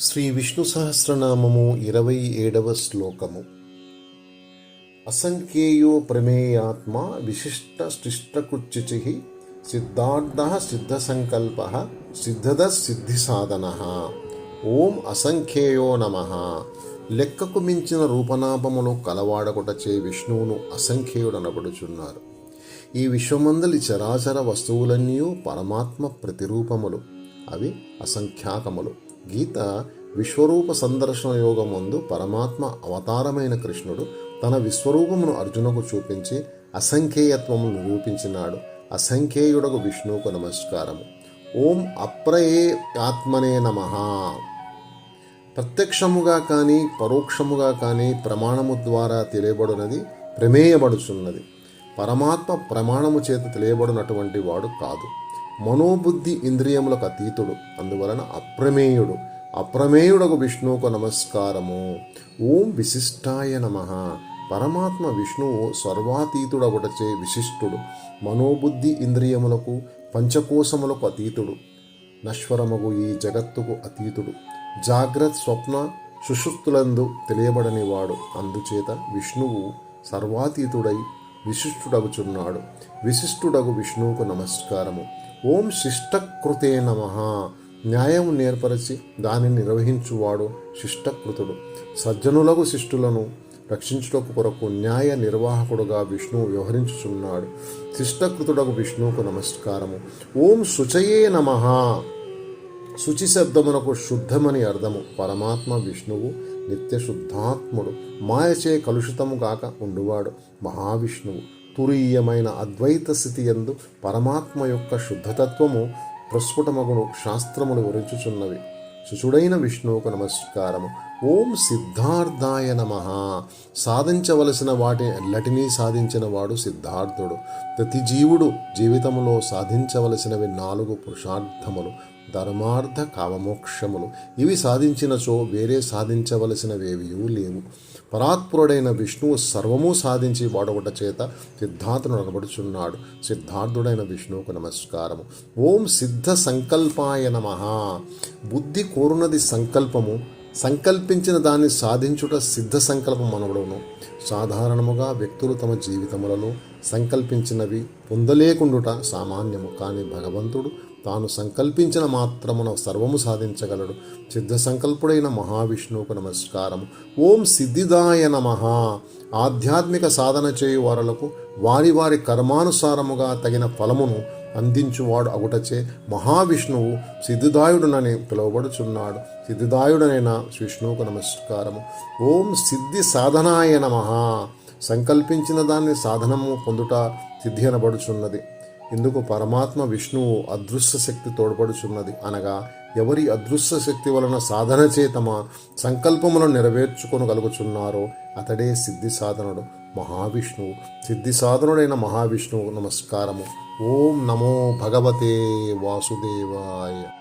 శ్రీ విష్ణు సహస్రనామము ఇరవై ఏడవ శ్లోకము. అసంఖ్యేయో ప్రమేయాత్మ విశిష్ట శిష్టకృత్యుచి సిద్ధార్థ సిద్ధ సంకల్ప సిద్ధద సిద్ధి సాధన ఓం అసంఖ్యేయో నమ. లెక్కకు మించిన రూపనామములు కలవాడకొటచే విష్ణువును అసంఖ్యేయుడనబడుచున్నారు. ఈ విశ్వమందలి చరాచర వస్తువులన్నీ పరమాత్మ ప్రతిరూపములు అవి అసంఖ్యాకములు. గీత విశ్వరూప సందర్శన యోగమందు పరమాత్మ అవతారమైన కృష్ణుడు తన విశ్వరూపమును అర్జునకు చూపించి అసంఖ్యేయత్వమును నిరూపించినాడు. అసంఖ్యేయుడకు విష్ణువుకు నమస్కారము. ఓం అప్రయే ఆత్మనే నమ. ప్రత్యక్షముగా కానీ పరోక్షముగా కానీ ప్రమాణము ద్వారా తెలియబడినది ప్రమేయబడుచున్నది. పరమాత్మ ప్రమాణము చేత తెలియబడినటువంటి వాడు కాదు. మనోబుద్ధి ఇంద్రియములకు అతీతుడు. అందువలన అప్రమేయుడు. అప్రమేయుడకు విష్ణువుకు నమస్కారము. ఓం విశిష్టాయ నమ. పరమాత్మ విష్ణువు సర్వాతీతుడొకటచే విశిష్టుడు. మనోబుద్ధి ఇంద్రియములకు పంచకోశములకు అతీతుడు. నశ్వరముగు ఈ జగత్తుకు అతీతుడు. జాగ్రత్ స్వప్న సుషుప్తులందు తెలియబడనివాడు. అందుచేత విష్ణువు సర్వాతీతుడై విశిష్టుడగుచున్నాడు. విశిష్టుడగు విష్ణువుకు నమస్కారము. ఓం శిష్టకృతే నమ. న్యాయము నేర్పరచి దానిని నిర్వహించువాడు శిష్టకృతుడు. సజ్జనులకు శిష్టులను రక్షించుటకు కొరకు న్యాయ నిర్వాహకుడుగా విష్ణువు వ్యవహరించుచున్నాడు. శిష్టకృతుడకు విష్ణువుకు నమస్కారము. ఓం శుచయే నమ. శుచి శబ్దమునకు శుద్ధమని అర్థము. పరమాత్మ విష్ణువు నిత్య శుద్ధాత్ముడు మాయచే కలుషితము కాక ఉండువాడు మహావిష్ణువు. తురీయమైన అద్వైత స్థితి ఎందు పరమాత్మ యొక్క శుద్ధతత్వము ప్రస్ఫుటమగును శాస్త్రములు వివరించుచున్నవి శుచుడైన విష్ణువుకు నమస్కారము. ఓం సిద్ధార్థాయ నమ. సాధించవలసిన వాటి ఎల్లటినీ సాధించిన వాడు సిద్ధార్థుడు. ప్రతి జీవుడు జీవితంలో సాధించవలసినవి నాలుగు పురుషార్థములు. ధర్మార్థ కామమోక్షములు. ఇవి సాధించినచో వేరే సాధించవలసినవేవి లేవు. పరాత్పురుడైన విష్ణువు సర్వము సాధించి వాడొకట చేత సిద్ధార్థుడు అనబడుచున్నాడు సిద్ధార్థుడైన విష్ణువుకు నమస్కారము. ఓం సిద్ధ సంకల్పాయ నమ. బుద్ధి కోరునది సంకల్పము. సంకల్పించిన దాన్ని సాధించుట సిద్ధ సంకల్పం అనబడును. సాధారణముగా వ్యక్తులు తమ జీవితములలో సంకల్పించినవి పొందలేకుండుట సామాన్యము. కానీ భగవంతుడు తాను సంకల్పించిన మాత్రమున సర్వము సాధించగలడు. సిద్ధ సంకల్పుడైన మహావిష్ణువుకు నమస్కారం ఓం సిద్ధిదాయ నమ. ఆధ్యాత్మిక సాధన చేయు వారలకు వారి వారి కర్మానుసారముగా తగిన ఫలమును అందించువాడు అగుటచే మహావిష్ణువు సిద్ధిదాయుడునని పిలువబడుచున్నాడు. సిద్ధిదాయుడనైన విష్ణువుకు నమస్కారము. ఓం సిద్ధి సాధనాయ నమ. సంకల్పించిన దాన్ని సాధనము పొందుట సిద్ధి అనబడుచున్నది. ఇందుకు పరమాత్మ విష్ణువు అదృశ్య శక్తి తోడ్పడుచున్నది? అనగా ఎవరి అదృశ్య శక్తి వలన సాధన చే తమ సంకల్పములను నెరవేర్చుకొనగలుగుచున్నారో అతడే సిద్ధి సాధనుడు మహావిష్ణువు. సిద్ధి సాధనుడైన మహావిష్ణువు నమస్కారము. ఓం నమో భగవతే వాసుదేవాయ.